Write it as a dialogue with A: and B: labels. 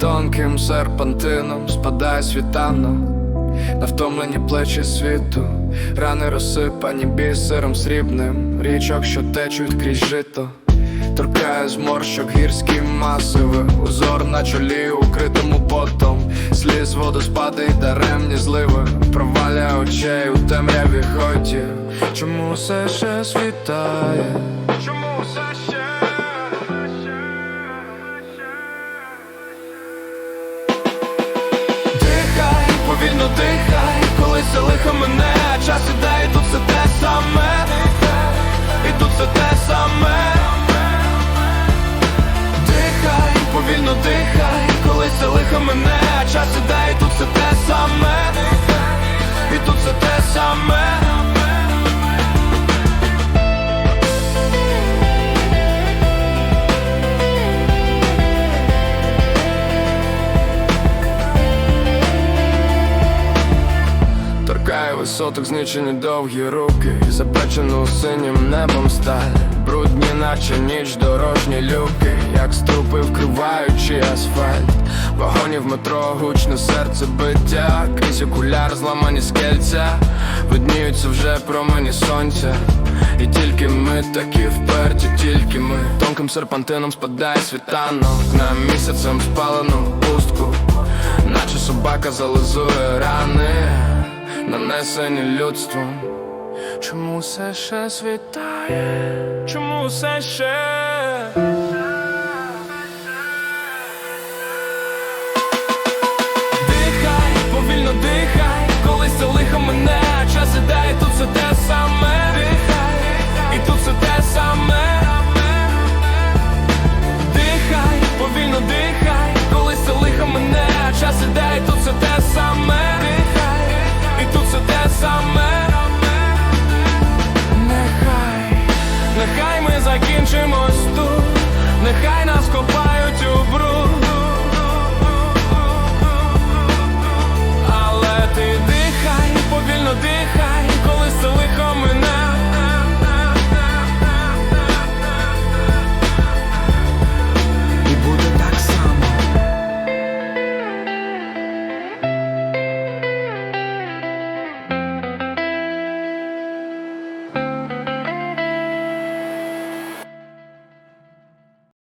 A: Тонким серпантином спадає світанок. На втомлені плечі світу, рани розсипані бісером срібним, річок, що течуть крізь жито, торкає зморщок гірські масиви, узор на чолі, укритому потом, сліз водоспади й даремні зливи, проваля очей у темряві ході. Чому все ще світає? Мене, час іде, і тут все те саме, і тут все те саме. Дихай, повільно дихай, коли це лихо мене, час іде, і тут все те саме, і тут все те саме. Торкає висоток, знічені довгі руки, І запечену синім небом сталь, брудні, наче ніч, дорожні люки, як струпи вкриваючи асфальт, вагонів метро, гучне серце биття, крізь окуляр, зламані скельця, видніються вже промені сонця. І тільки ми такі вперті, тільки ми. Тонким серпантином спадає світанок. На місяцем спалену пустку. Наче собака зализує рани нанесені людством. Чому все ще світає? Чому все ще? Саме. Нехай, нехай ми закінчимось тут, нехай нас копають у бруд,